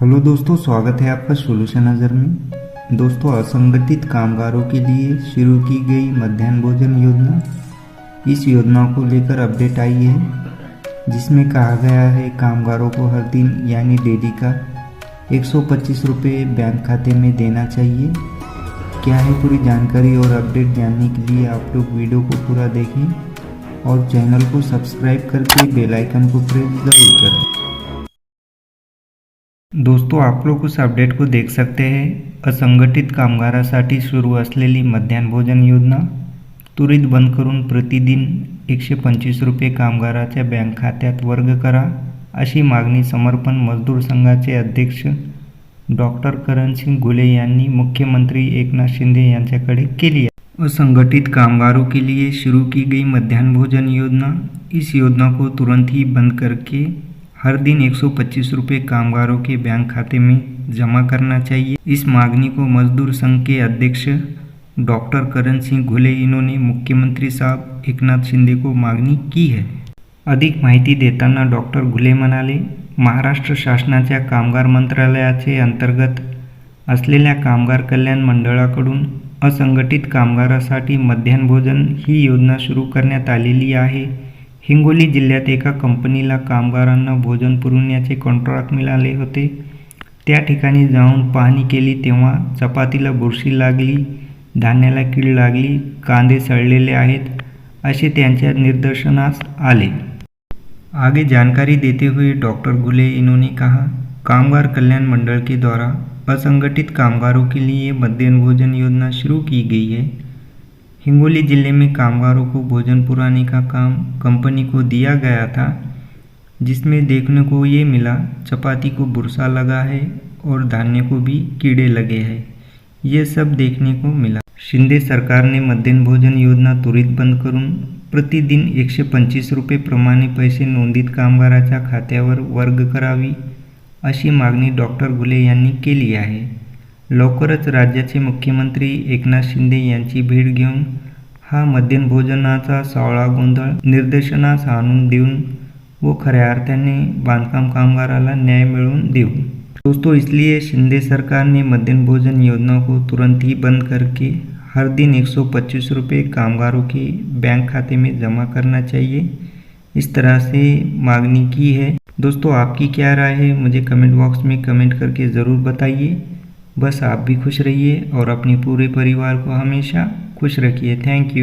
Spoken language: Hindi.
हेलो दोस्तों, स्वागत है आपका सोल्यूशन नज़र में। दोस्तों, असंगठित कामगारों के लिए शुरू की गई मध्यान्ह भोजन योजना। इस योजना को लेकर अपडेट आई है, जिसमें कहा गया है, कामगारों को हर दिन, यानी डेली का 125 रुपये बैंक खाते में देना चाहिए। क्या है पूरी जानकारी और अपडेट जानने के लिए आप लोग वीडियो को पूरा देखें और चैनल को सब्सक्राइब करके बेल आयकन को प्रेस ज़रूर करें। दोस्तों आप लोग उस अपडेट को देख सकते हैं। असंघटित कामगारासाठी सुरू असलेली मध्याह्न भोजन योजना त्वरित बंद करून प्रतिदिन एकशे पंचवीस रुपये कामगाराच्या बँक खात्यात वर्ग करा अशी मागणी समर्पण मजदूर संघाचे अध्यक्ष डॉक्टर करणसिंह गुले यांनी मुख्यमंत्री एकनाथ शिंदे यांच्याकडे केली है असंगठित कामगारों के लिए शुरू की गई मध्याह्न भोजन योजना इस योजना को तुरंत ही बंद करके हर दिन 125 रुपये कामगारों के बैंक खाते में जमा करना चाहिए। इस मांगनी को मजदूर संघ के अध्यक्ष डॉक्टर करण सिंह घुले इन्होंने मुख्यमंत्री साहब एकनाथ शिंदे को मागणी की है। अधिक माहिती देताना डॉक्टर घुले म्हणाले महाराष्ट्र शासनाच्या कामगार मंत्रालयाचे अंतर्गत असलेल्या कामगार कल्याण मंडळाकडून असंघटित कामगारासाठी मध्याह्न भोजन ही योजना सुरू करण्यात आलेली आहे. हिंगोली जिल्ह्यात एका कंपनीला कामगारांना भोजन पुरवण्याचे कॉन्ट्रॅक्ट मिळाले होते. त्या ठिकाणी जाऊन पाहणी केली तेव्हा चपातीला बुरशी लागली धान्याला कीड लागली कांदे सडलेले आहेत असे त्यांच्या निदर्शनास आले. आगे जानकारी देते हुए डॉक्टर गुले इन्होंने कहा कामगार कल्याण मंडल के द्वारा असंगठित कामगारों के लिए मध्याह्न भोजन योजना शुरू की गई है। हिंगोली ज़िले में कामगारों को भोजन पुराने का काम कंपनी को दिया गया था, जिसमें देखने को ये मिला, चपाती को बुरसा लगा है और धान्य को भी कीड़े लगे हैं। ये सब देखने को मिला। शिंदे सरकार ने मध्याह्न भोजन योजना त्वरित बंद करून प्रतिदिन एकशे पंचवीस रुपये प्रमाणे पैसे नोंदित कामगाराच्या खात्यावर वर्ग करावी अशी मागणी डॉक्टर गुले यांनी केली आहे. लवकरच राज्याचे मुख्यमंत्री एकनाथ शिंदे भेट घेऊन हा मध्याह्न भोजनाचा सावळा गोंधळ, निर्देशनास आणून देऊन व खऱ्या अर्थाने बांधकाम कामगाराला न्याय मिळवून देऊ. दोस्तों, इसलिए शिंदे सरकार ने मध्याह्न भोजन योजना को तुरंत ही बंद करके हर दिन एक सौ कामगारों के बैंक खाते में जमा करना चाहिए। इस तरह से मांगनी की है। दोस्तों, आपकी क्या राय है? मुझे कमेंट बॉक्स में कमेंट करके ज़रूर बताइए। बस आप भी खुश रहिए और अपने पूरे परिवार को हमेशा खुश रखिए। Thank you